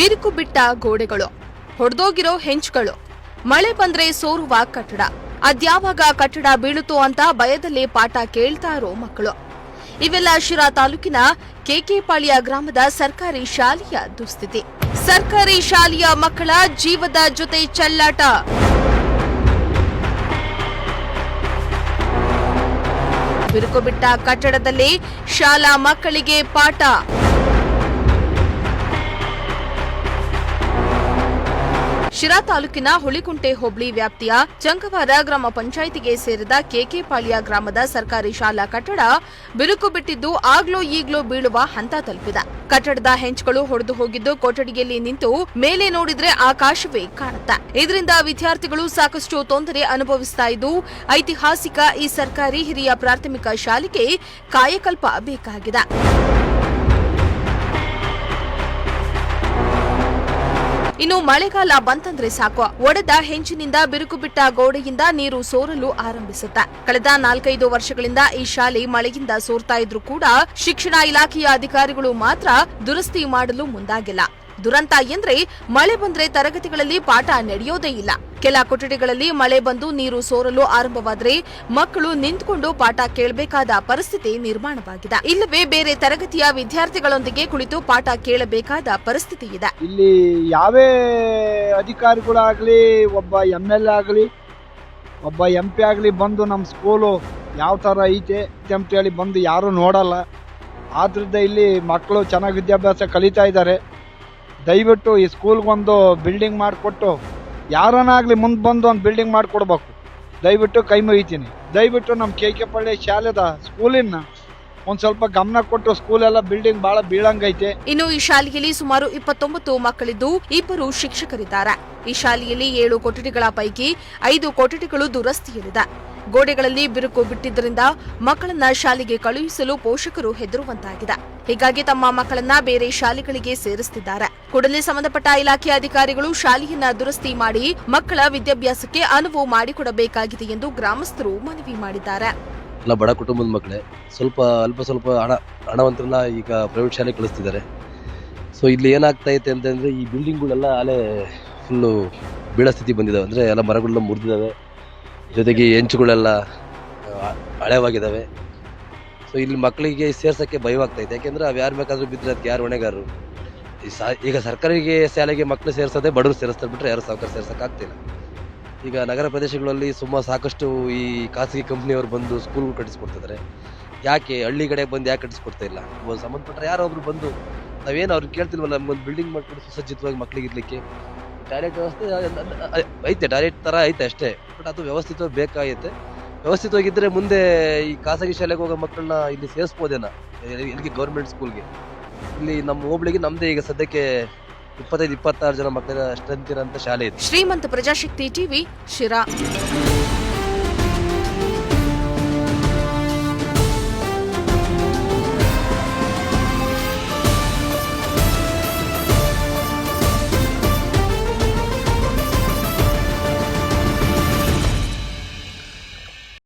ಬಿರುಕು ಬಿಟ್ಟ ಗೋಡೆಗಳು, ಹೊಡೆದೋಗಿರೋ ಹೆಂಚುಗಳು. ಮಳೆ ಬಂದ್ರೆ ಸೋರುವ ಕಟ್ಟಡ. ಅದ್ಯಾವಾಗ ಕಟ್ಟಡ ಬೀಳುತ್ತೋ ಅಂತ ಭಯದಲ್ಲಿ ಪಾಠ ಕೇಳ್ತಾ ಇರೋ ಮಕ್ಕಳು. ಇವೆಲ್ಲ ಶಿರಾ ತಾಲೂಕಿನ ಕೆಕೆಪಾಳ್ಯ ಗ್ರಾಮದ ಸರ್ಕಾರಿ ಶಾಲೆಯ ದುಸ್ಥಿತಿ. ಸರ್ಕಾರಿ ಶಾಲೆಯ ಮಕ್ಕಳ ಜೀವದ ಜೊತೆ ಚಲ್ಲಾಟ. ಬಿರುಕು ಬಿಟ್ಟ ಕಟ್ಟಡದಲ್ಲಿ ಶಾಲಾ ಮಕ್ಕಳಿಗೆ ಪಾಠ. ಶಿರಾ ತಾಲೂಕಿನ ಹುಳಿಕುಂಟೆ ಹೋಬಳಿ ವ್ಯಾಪ್ತಿಯ ಚಂಕವಾರ ಗ್ರಾಮ ಪಂಚಾಯಿತಿಗೆ ಸೇರಿದ ಕೆಕೆಪಾಳ್ಯ ಗ್ರಾಮದ ಸರ್ಕಾರಿ ಶಾಲಾ ಕಟ್ಟಡ ಬಿರುಕು ಬಿಟ್ಟಿದ್ದು ಆಗ್ಲೋ ಈಗ್ಲೋ ಬೀಳುವ ಹಂತ ತಲುಪಿದೆ. ಕಟ್ಟಡದ ಹೆಂಚುಗಳು ಹೊಡೆದು ಹೋಗಿದ್ದು ಕೊಠಡಿಯಲ್ಲಿ ನಿಂತು ಮೇಲೆ ನೋಡಿದ್ರೆ ಆಕಾಶವೇ ಕಾಣುತ್ತೆ. ಇದರಿಂದ ವಿದ್ಯಾರ್ಥಿಗಳು ಸಾಕಷ್ಟು ತೊಂದರೆ ಅನುಭವಿಸ್ತಾ ಇದ್ದು, ಐತಿಹಾಸಿಕ ಈ ಸರ್ಕಾರಿ ಹಿರಿಯ ಪ್ರಾಥಮಿಕ ಶಾಲೆಗೆ ಕಾಯಕಲ್ಪ ಬೇಕಾಗಿದೆ. ಇನ್ನು ಮಳೆಗಾಲ ಬಂತಂದ್ರೆ ಸಾಕು. ಒಡೆದ ಹೆಂಚಿನಿಂದ ಬಿರುಕು ಬಿಟ್ಟ ಗೋಡೆಯಿಂದ ನೀರು ಸೋರಲು ಆರಂಭಿಸುತ್ತೆ. ಕಳೆದ ನಾಲ್ಕೈದು ವರ್ಷಗಳಿಂದ ಈ ಶಾಲೆ ಮಳೆಯಿಂದ ಸೋರ್ತಾ ಇದ್ರೂ ಕೂಡ ಶಿಕ್ಷಣ ಇಲಾಖೆಯ ಅಧಿಕಾರಿಗಳು ಮಾತ್ರ ದುರಸ್ತಿ ಮಾಡಲು ಮುಂದಾಗಿಲ್ಲ. ದುರಂತ ಎಂದ್ರೆ ಮಳೆ ಬಂದ್ರೆ ತರಗತಿಗಳಲ್ಲಿ ಪಾಠ ನಡೆಯೋದೇ ಇಲ್ಲ. ಕೆಲ ಕೊಠಡಿಗಳಲ್ಲಿ ಮಳೆ ಬಂದು ನೀರು ಸೋರಲು ಆರಂಭವಾದ್ರೆ ಮಕ್ಕಳು ನಿಂತ್ಕೊಂಡು ಪಾಠ ಕೇಳಬೇಕಾದ ಪರಿಸ್ಥಿತಿ ನಿರ್ಮಾಣವಾಗಿದೆ. ಇಲ್ಲವೇ ಬೇರೆ ತರಗತಿಯ ವಿದ್ಯಾರ್ಥಿಗಳೊಂದಿಗೆ ಕುಳಿತು ಪಾಠ ಕೇಳಬೇಕಾದ ಪರಿಸ್ಥಿತಿ ಇದೆ. ಇಲ್ಲಿ ಯಾವೇ ಅಧಿಕಾರಿಗಳಾಗಲಿ, ಒಬ್ಬ ಎಂ ಎಲ್ ಆಗಲಿ, ಒಬ್ಬ ಎಂ ಪಿ ಆಗಲಿ ಬಂದು ನಮ್ಮ ಸ್ಕೂಲು ಯಾವ ಥರ ಐತೆ ಅಂತೇಳಿ ಬಂದು ಯಾರೂ ನೋಡಲ್ಲ. ಆದ್ರಿಂದ ಇಲ್ಲಿ ಮಕ್ಕಳು ಚೆನ್ನಾಗಿ ವಿದ್ಯಾಭ್ಯಾಸ ಕಲಿತಾ ಇದ್ದಾರೆ. ದಯವಿಟ್ಟು ಈ ಸ್ಕೂಲ್ಗೊಂದು ಬಿಲ್ಡಿಂಗ್ ಮಾಡಿಕೊಟ್ಟು ಯಾರನ್ನಾಗಲಿ ಮುಂದೆ ಬಂದು ಒಂದು ಬಿಲ್ಡಿಂಗ್ ಮಾಡಿಕೊಡ್ಬೇಕು. ದಯವಿಟ್ಟು ಕೈ ಮುಗಿತೀನಿ. ದಯವಿಟ್ಟು ನಮ್ಮ ಕೆ ಕೆ ಪಳ್ಳಿ ಶಾಲೆದ ಸ್ಕೂಲಿನ ಒಂದು ಸ್ವಲ್ಪ ಗಮನ ಕೊಟ್ಟು ಸ್ಕೂಲೆಲ್ಲ ಬಿಲ್ಡಿಂಗ್ ಬಹಳ ಬೀಳಂಗೈತೆ. ಇನ್ನು ಈ ಶಾಲೆಯಲ್ಲಿ ಸುಮಾರು ಇಪ್ಪತ್ತೊಂಬತ್ತು ಮಕ್ಕಳಿದ್ದು ಇಬ್ಬರು ಶಿಕ್ಷಕರಿದ್ದಾರೆ. ಈ ಶಾಲೆಯಲ್ಲಿ ಏಳು ಕೊಠಡಿಗಳ ಪೈಕಿ ಐದು ಕೊಠಡಿಗಳು ದುರಸ್ತಿಯಲ್ಲಿದೆ. ಗೋಡೆಗಳಲ್ಲಿ ಬಿರುಕು ಬಿಟ್ಟಿದ್ದರಿಂದ ಮಕ್ಕಳನ್ನ ಶಾಲೆಗೆ ಕಳುಹಿಸಲು ಪೋಷಕರು ಹೆದರುವಂತಾಗಿದೆ. ಹೀಗಾಗಿ ತಮ್ಮ ಮಕ್ಕಳನ್ನ ಬೇರೆ ಶಾಲೆಗಳಿಗೆ ಸೇರಿಸುತ್ತಿದ್ದಾರೆ ಕೂಡಲೇ ಸಂಬಂಧಪಟ್ಟ ಇಲಾಖೆ ಅಧಿಕಾರಿಗಳು ಶಾಲೆಯನ್ನ ದುರಸ್ತಿ ಮಾಡಿ ಮಕ್ಕಳ ವಿದ್ಯಾಭ್ಯಾಸಕ್ಕೆ ಅನುವು ಮಾಡಿಕೊಡಬೇಕಾಗಿದೆ ಎಂದು ಗ್ರಾಮಸ್ಥರು ಮನವಿ ಮಾಡಿದ್ದಾರೆ. ಎಲ್ಲ ಬಡ ಕುಟುಂಬದ ಮಕ್ಕಳೇ, ಸ್ವಲ್ಪ ಅಲ್ಪ ಸ್ವಲ್ಪ ಹಣ, ಹಣವಂತರನ್ನ ಈಗ ಪ್ರೈವೇಟ್ ಶಾಲೆ ಕಳಿಸ್ತಿದ್ದಾರೆ. ಸೊ ಇಲ್ಲಿ ಏನಾಗ್ತಾ ಐತೆ ಅಂತಂದರೆ ಈ ಬಿಲ್ಡಿಂಗ್ಗಳೆಲ್ಲ ಅಲ್ಲೇ ಫುಲ್ಲು ಬೀಳೋ ಸ್ಥಿತಿ ಬಂದಿದ್ದಾವೆ ಅಂದರೆ ಎಲ್ಲ ಮರಗಳೆಲ್ಲ ಮುರಿದಿದ್ದಾವೆ ಜೊತೆಗೆ ಹೆಂಚುಗಳೆಲ್ಲ ಹಳೆವಾಗಿದ್ದಾವೆ ಸೊ ಇಲ್ಲಿ ಮಕ್ಕಳಿಗೆ ಸೇರ್ಸೋಕ್ಕೆ ಭಯವಾಗ್ತೈತೆ ಯಾಕೆಂದರೆ ಅವು ಯಾರು ಬೇಕಾದರೂ ಬಿದ್ದರೆ ಅದಕ್ಕೆ ಯಾರು ಹೊಣೆಗಾರರು? ಈ ಸಾ, ಈಗ ಸರ್ಕಾರಿಗೆ ಶಾಲೆಗೆ ಮಕ್ಕಳು ಸೇರಿಸೋದೇ ಬಡವರು ಸೇರಿಸ್ತಾರೆ ಬಿಟ್ಟರೆ ಯಾರು ಸಾವುಕಾರ ಸೇರ್ಸೋಕ್ಕಾಗ್ತಿಲ್ಲ ಈಗ ನಗರ ಪ್ರದೇಶಗಳಲ್ಲಿ ಸುಮಾರು ಸಾಕಷ್ಟು ಈ ಖಾಸಗಿ ಕಂಪ್ನಿಯವರು ಬಂದು ಸ್ಕೂಲ್ಗಳು ಕಟ್ಟಿಸ್ಕೊಡ್ತಿದ್ದಾರೆ ಯಾಕೆ ಹಳ್ಳಿ ಕಡೆ ಬಂದು ಯಾಕೆ ಕಟ್ಟಿಸ್ಕೊಡ್ತಾ ಇಲ್ಲ? ಒಂದು ಸಂಬಂಧಪಟ್ಟರೆ ಯಾರೋ ಒಬ್ರು ಬಂದು ನಾವೇನು ಅವ್ರಿಗೆ ಕೇಳ್ತಿಲ್ವಲ್ಲ ನಮ್ಗೊಂದು ಬಿಲ್ಡಿಂಗ್ ಮಾಡಿಕೊಂಡು, ಸುಸಜ್ಜಿತವಾಗಿ ಮಕ್ಕಳಿಗೆ ಇರಲಿಕ್ಕೆ. ಟಾಯ್ಲೆಟ್ ವ್ಯವಸ್ಥೆ ಐತೆ ಟಾಯ್ಲೆಟ್ ಥರ ಐತೆ ಅಷ್ಟೇ. ಬಟ್ ಅದು ವ್ಯವಸ್ಥಿತವಾಗಿ ಬೇಕಾಗೈತೆ. ವ್ಯವಸ್ಥಿತವಾಗಿದ್ದರೆ ಮುಂದೆ ಈ ಖಾಸಗಿ ಶಾಲೆಗೆ ಹೋಗೋ ಮಕ್ಕಳನ್ನ ಇಲ್ಲಿ ಸೇರಿಸ್ಬೋದೇನ? ಇಲ್ಲಿಗೆ ಗೌರ್ಮೆಂಟ್ ಸ್ಕೂಲ್ಗೆ ಇಲ್ಲಿ ನಮ್ಮ ಹೋಬಳಿಗೆ ನಮ್ಮದೇ ಈಗ ಸದ್ಯಕ್ಕೆ ಇಪ್ಪತ್ತೈದು, ಇಪ್ಪತ್ತಾರು ಜನ ಮಕ್ಕಳ ಸ್ಟ್ರೆಂತ್ ಇರೋಂಥ ಶಾಲೆ ಇದೆ. ಶ್ರೀಮಂತ ಪ್ರಜಾಶಕ್ತಿ ಟಿವಿ, ಶಿರಾ.